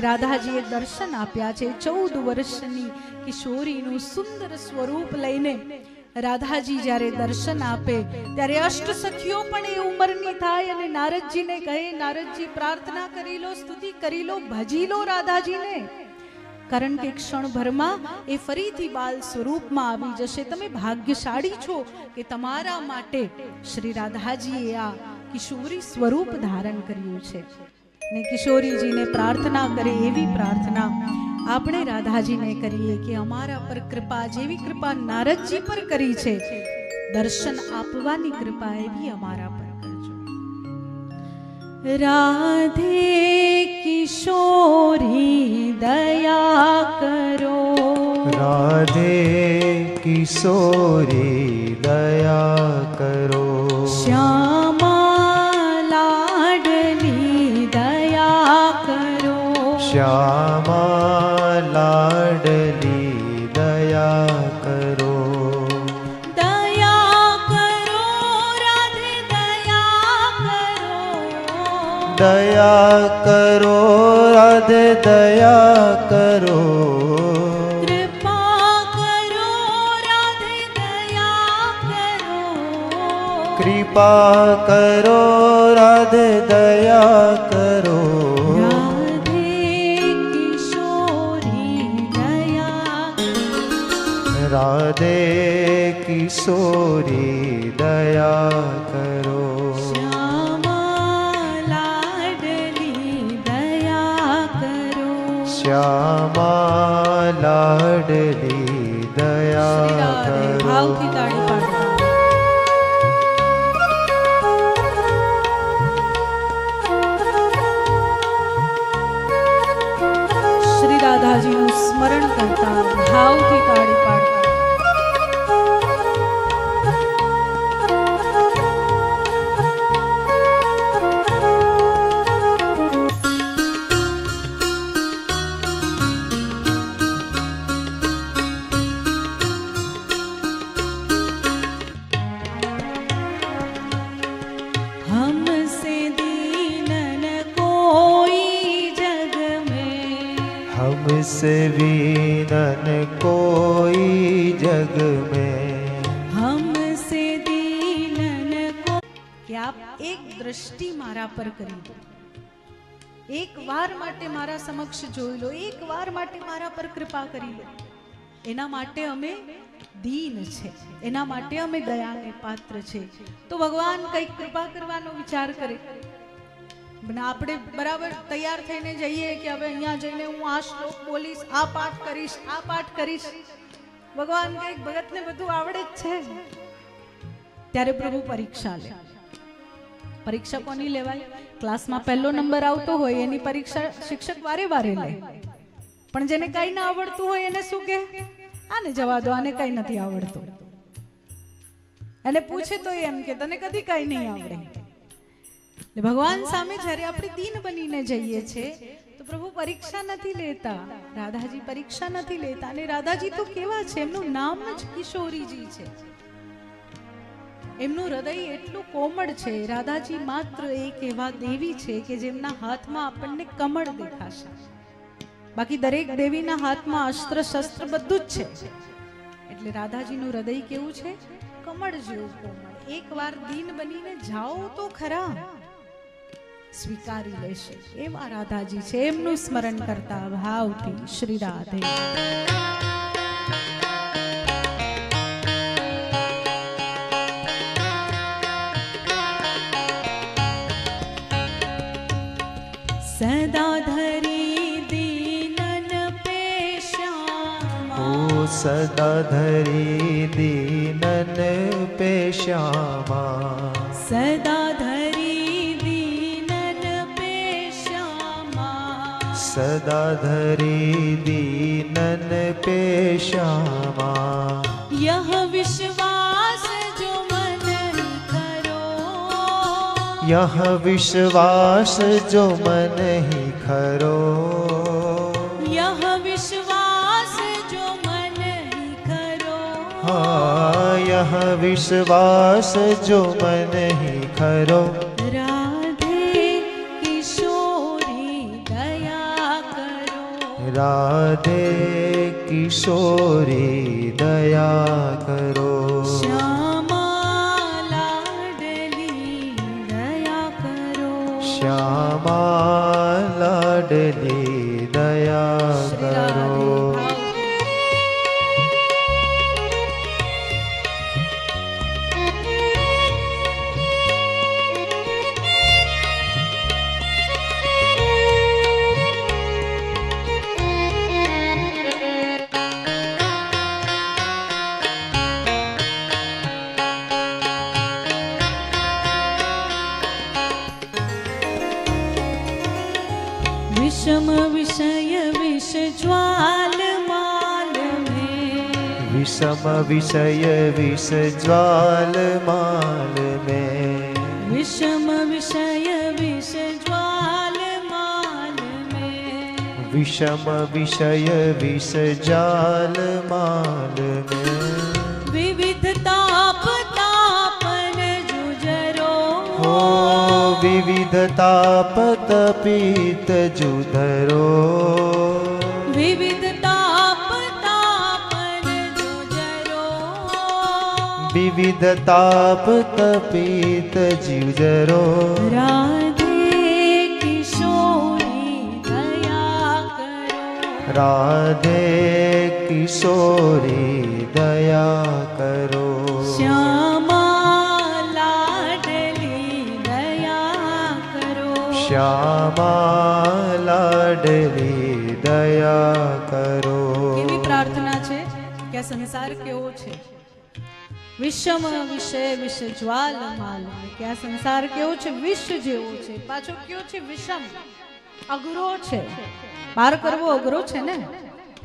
રાધાજીએ દર્શન આપ્યા છે. ચૌદ વર્ષની કિશોરીનું સુંદર સ્વરૂપ લઈને રાધાજી જ્યારે દર્શન આપે, ત્યારે અષ્ટ સખીઓ પણ એ ઉંમરની થાય અને નારદજીને કહે, નારદજી, પ્રાર્થના કરી લો, સ્તુતિ કરી લો, ભજી લો રાધાજીને. કારણ કે ક્ષણભરમાં એ ફરીથી બાલ સ્વરૂપમાં આવી જશે. તમે ભાગ્યશાળી છો કે તમારા માટે શ્રી રાધાજીએ આ કિશોરી સ્વરૂપ ધારણ કર્યું છે. ને કિશોરીજીને પ્રાર્થના કરે એવી પ્રાર્થના આપણે રાધાજીને કરીએ કે અમારા પર કૃપા, જેવી કૃપા નારદજી પર કરી છે, દર્શન આપવાની કૃપા એવી અમારા પર કરજો. રાધે કિશોરી, દયા કરો. રાધે કિશોરી, દયા કરો. શ્યામા લાડલી દયા કરો દયા કરો રાધે દયા કરો દયા કરો રાધે દયા કરો કૃપા કરો રાધે દયા કરો કૃપા કરો રાધે દયા કરો રાધે કિશોરી દયા કરો શ્યામા લાડલી દયા કરો શ્યામા લાડલી દયા શ્રી રાધે કરો ભાવથી તાળી પાડો શ્રી રાધાજીનું સ્મરણ हमसे वीनन कोई जग में हमसे दीनन को કે આપ એક દ્રષ્ટિ મારા પર કરી દો એક વાર માટે મારા સમક્ષ જોઈ લો એક વાર માટે મારા પર કૃપા કરી લો એના માટે અમે દીન છે એના માટે અમે દયાને પાત્ર છે તો ભગવાન કંઈક કૃપા કરવાનો વિચાર કરે પણ આપણે બરાબર તૈયાર થઈને જઈએ કે હવે અહીંયા જઈને હું આ શ્લોક બોલીશ, આ પાઠ કરીશ, આ પાઠ કરીશ. ભગવાન કંઈક ભગતને બધું આવડે જ છે. ત્યારે પ્રભુ પરીક્ષા લે. પરીક્ષા કોની લેવાય? ક્લાસમાં પહેલો નંબર આવતો હોય, એની પરીક્ષા શિક્ષક વારે વારે લે. પણ જેને કઈ ના આવડતું હોય, એને શું કે? આને જવા દો, આને કઈ નથી આવડતું. એને પૂછે તો એમ કે, તને કદી કઈ નહીં આવડે. ભગવાન સામે જ્યારે આપણે દીન બનીને જઈએ છે, તો પ્રભુ પરીક્ષા નથી લેતા, રાધાજી પરીક્ષા નથી લેતા. અને રાધાજી તો કેવા છે, એમનું નામ જ કિશોરીજી છે. એમનું હૃદય એટલું કોમળ છે, રાધાજી માત્ર એક એવા દેવી છે કે જેમના હાથમાં આપણને કમળ દેખાશે. બાકી દરેક દેવીના હાથમાં અસ્ત્ર શસ્ત્ર બધું જ છે. એટલે રાધાજીનું હૃદય કેવું છે? કમળ જેવું કોમળ. એકવાર દીન બનીને જાઓ તો ખરા. સ્વીકારી લેશે એવા રાધાજી છે એમનું સ્મરણ કરતા ભાવથી શ્રી રાધે સદા ધરી દીનન પેશ્યામા ઓ સદા ધરી દીનન પે શ્યામા સદા सदा धरी दीनन पेशामा यह विश्वास जो मन करो यह विश्वास जो मन ही खरो यह विश्वास जो मन ही करो हाँ यह विश्वास जो मन ही खरो રાધે કિશોરી દયા કરો શ્યામા લાડલી વિષમ વિષય વિષ જ્વાલ માલ મે. વિષમ વિષય વિષ જ્વાલ માલ મે. વિષમ વિષય વિષ જ્વાલ માલ મે. વિષમ વિષય વિષ જાલ માલ મે. વિવિધ તાપ તાપન જુજરો. હો વિવિધ તાપ તપિત જુધરો વિવિધ તાપ તાપન જુજરો વિવિધ તાપ તપિત જીવજરો રાધે કિશોરી દયા કરો રાધે કિશોરી દયા કરો માં દયા કરો એવી પ્રાર્થના છે કે સંસાર કેવો છે? વિષમ વિષય વિશ્વ જ્વાલ માલ. કે આ સંસાર કેવો છે? વિશ્વ જેવો છે. પાછો કેવો છે? વિષમ. અઘરો છે. પાર કરવો અઘરો છે ને?